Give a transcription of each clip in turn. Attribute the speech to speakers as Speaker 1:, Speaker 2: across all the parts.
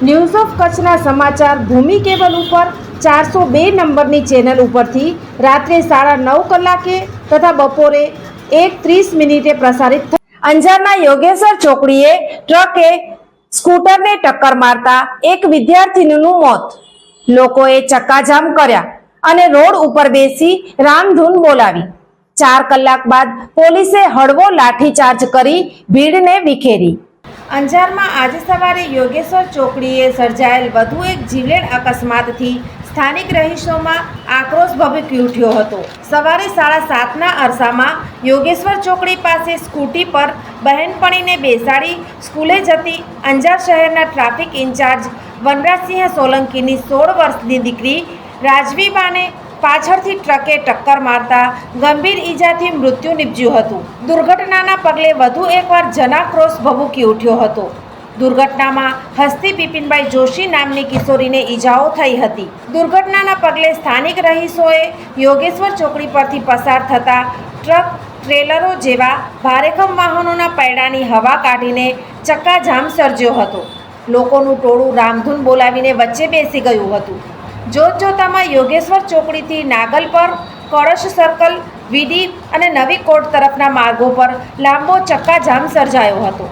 Speaker 1: News of કચ્છના સમાચાર ભૂમિ cable ઉપર ચારસો બે નંબરની ચેનલ ઉપરથી રાત્રે સાડા નવ કલાકે તથા બપોરે એક ત્રીસ મિનિટે પ્રસારિત અંજારના યોગેશ્વર ચોકડીએ ટ્રકે સ્કૂટરને ટક્કર મારતા એક વિદ્યાર્થીનીનું મોત. લોકોએ ચક્કાજામ કર્યા અને રોડ ઉપર બેસી રામધૂન બોલાવી. ચાર કલાક બાદ પોલીસે હળવો લાઠીચાર્જ કરી ભીડને વિખેરી. અંજારમાં આજે સવારે યોગેશ્વર ચોકડીએ સર્જાયેલ વધુ એક જીવલેણ અકસ્માતથી સ્થાનિક રહીશોમાં આક્રોશ ભભૂકી ઉઠ્યો હતો. સવારે સાડા સાતના અરસામાં યોગેશ્વર ચોકડી પાસે સ્કૂટી પર બહેનપણીને બેસાડી સ્કૂલે જતી અંજાર શહેરના ટ્રાફિક ઇન્ચાર્જ વનરાજસિંહ સોલંકીની સોળ વર્ષની દીકરી રાજવીબાને પાછળથી ટ્રકે ટક્કર મારતા ગંભીર ઈજાથી મૃત્યુ નિપજ્યું હતું. દુર્ઘટનાના પગલે વધુ એકવાર જનાક્રોશ ભભૂકી ઉઠ્યો હતો. દુર્ઘટનામાં હસ્તી બિપિનભાઈ જોશી નામની કિશોરીને ઈજાઓ થઈ હતી. દુર્ઘટનાના પગલે સ્થાનિક રહીશોએ યોગેશ્વર ચોકડી પરથી પસાર થતા ટ્રક, ટ્રેલરો જેવા ભારેખમ વાહનોના પૈડાની હવા કાઢીને ચક્કાજામ સર્જ્યો હતો. લોકોનું ટોળું રામધૂન બોલાવીને વચ્ચે બેસી ગયું હતું. જોત જોતામાં યોગેશ્વર ચોકડીથી નાગલ પર, કળશ સર્કલ વીડી અને નવી કોર્ટ તરફના માર્ગો પર લાંબો ચક્કાજામ સર્જાયો હતો.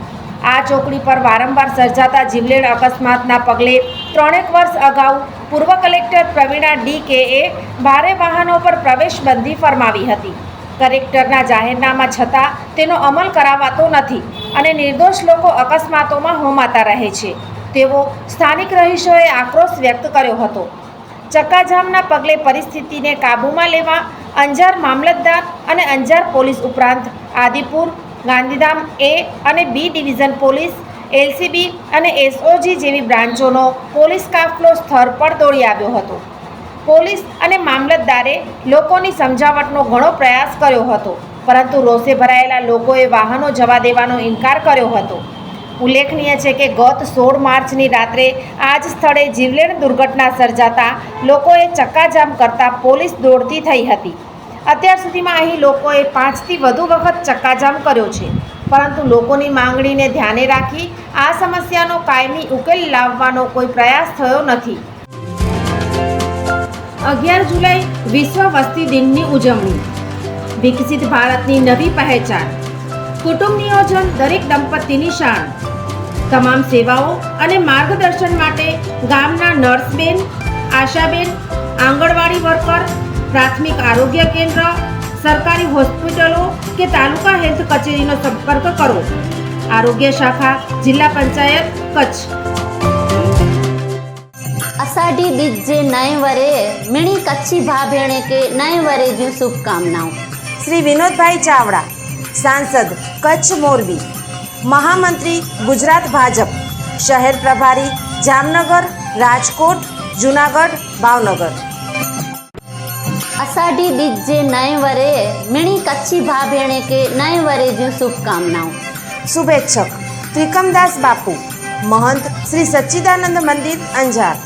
Speaker 1: આ ચોકડી પર વારંવાર સર્જાતા જીવલેણ અકસ્માતના પગલે ત્રણેક વર્ષ અગાઉ પૂર્વ કલેક્ટર પ્રવીણા ડી કેએ ભારે વાહનો પર પ્રવેશબંધી ફરમાવી હતી. કલેક્ટરના જાહેરનામા છતાં તેનો અમલ કરાવાતો નથી અને નિર્દોષ લોકો અકસ્માતોમાં હોમાતા રહે છે. તેવો સ્થાનિક રહીશોએ આક્રોશ વ્યક્ત કર્યો હતો. ચક્કાજામના પગલે પરિસ્થિતિને કાબૂમાં લેવા અંજાર મામલતદાર અને અંજાર પોલીસ ઉપરાંત આદિપુર, ગાંધીધામ એ અને બી ડિવિઝન પોલીસ, એલસીબી અને એસઓજી જેવી બ્રાન્ચોનો પોલીસ કાફલો સ્થળ પર દોડી આવ્યો હતો. પોલીસ અને મામલતદારે લોકોની સમજાવટનો ઘણો પ્રયાસ કર્યો હતો, પરંતુ રોષે ભરાયેલા લોકોએ વાહનો જવા દેવાનો ઇનકાર કર્યો હતો. ઉલ્લેખનીય છે કે ગત સોળ માર્ચની રાત્રે આ જ સ્થળે જીવલેણ દુર્ઘટના સર્જાતા લોકોએ ચક્કાજામ કરતા પોલીસ દોડતી થઈ હતી. અત્યાર સુધીમાં અહીં લોકોએ પાંચથી વધુ વખત ચક્કાજામ કર્યો છે. પરંતુ લોકોની માંગણીને ધ્યાને રાખી આ સમસ્યાનો કાયમી ઉકેલ લાવવાનો કોઈ પ્રયાસ થયો નથી. અગિયાર જુલાઈ વિશ્વ વસ્તી દિનની ઉજવણી. વિકસિત ભારતની નવી પહેચાન. કુટુંબ નિયોજન દરેક દંપતીની શાન. તમામ સેવાઓ અને માર્ગદર્શન માટે ગામના નર્સબેન આશાબેન આંગણવાડી વર્કર પ્રાથમિક આરોગ્ય કેન્દ્ર સરકારી હોસ્પિટલો કે તાલુકા હેલ્થ કચેરીનો સંપર્ક કરો. આરોગ્ય શાખા જિલ્લા પંચાયત કચ્છ.
Speaker 2: અષાઢી બીજ જે નય વરે મીણી કચ્છી ભા ભેણે કે નય વરે જ્યું શુભકામનાઓ.
Speaker 1: શ્રી વિનોદભાઈ ચાવડા. સાંસદ કચ્છ મોરબી. મહામંત્રી ગુજરાત ભાજપ. શહેર પ્રભારી જામનગર રાજકોટ જુનાગઢ ભાવનગર.
Speaker 2: અષાઢી બીજ જે નય વરે મિણી કચ્છી ભા ભેણે કે નય વરે જે શુભકામનાઓ.
Speaker 1: શુભેચ્છક. ત્રિકમદાસ બાપુ. મહંત શ્રી સચ્ચિદાનંદ મંદિર અંજાર.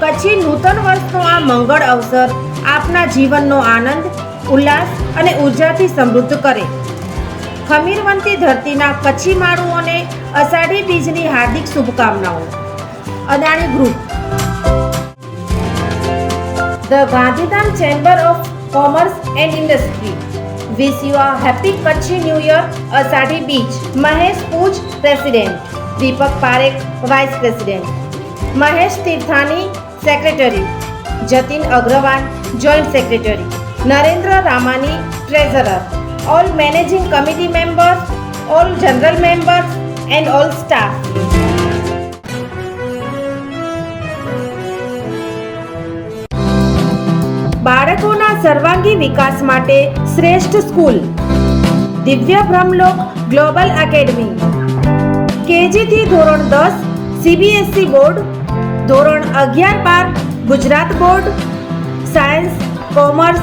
Speaker 1: કચ્છી નૂતન વર્ષનો આ મંગળ અવસર આપના જીવનનો આનંદ ઉલ્લાસ અને ઉર્જાથી સમૃદ્ધ કરે ખમીરવંતી ધરતીના કચ્છી માળુઓને અષાઢી બીજની હાર્દિક શુભકામનાઓ Adani group The Gandhidham Chamber of Commerce and Industry wish you a happy Kutchi New Year, Asadi Beach. Mahesh Pooj, President. Deepak Parekh, Vice President. Mahesh Tirthani, Secretary. Jatin Agrawal, Joint Secretary. Narendra Ramani, Treasurer. All Managing Committee members, all General members and all staff. બાળકોના સર્વાંગી વિકાસ માટે શ્રેષ્ઠ school દિવ્ય Brahmlok global academy KG થી ધોરણ દસ CBSE board ધોરણ અગિયાર બાર Gujarat board science commerce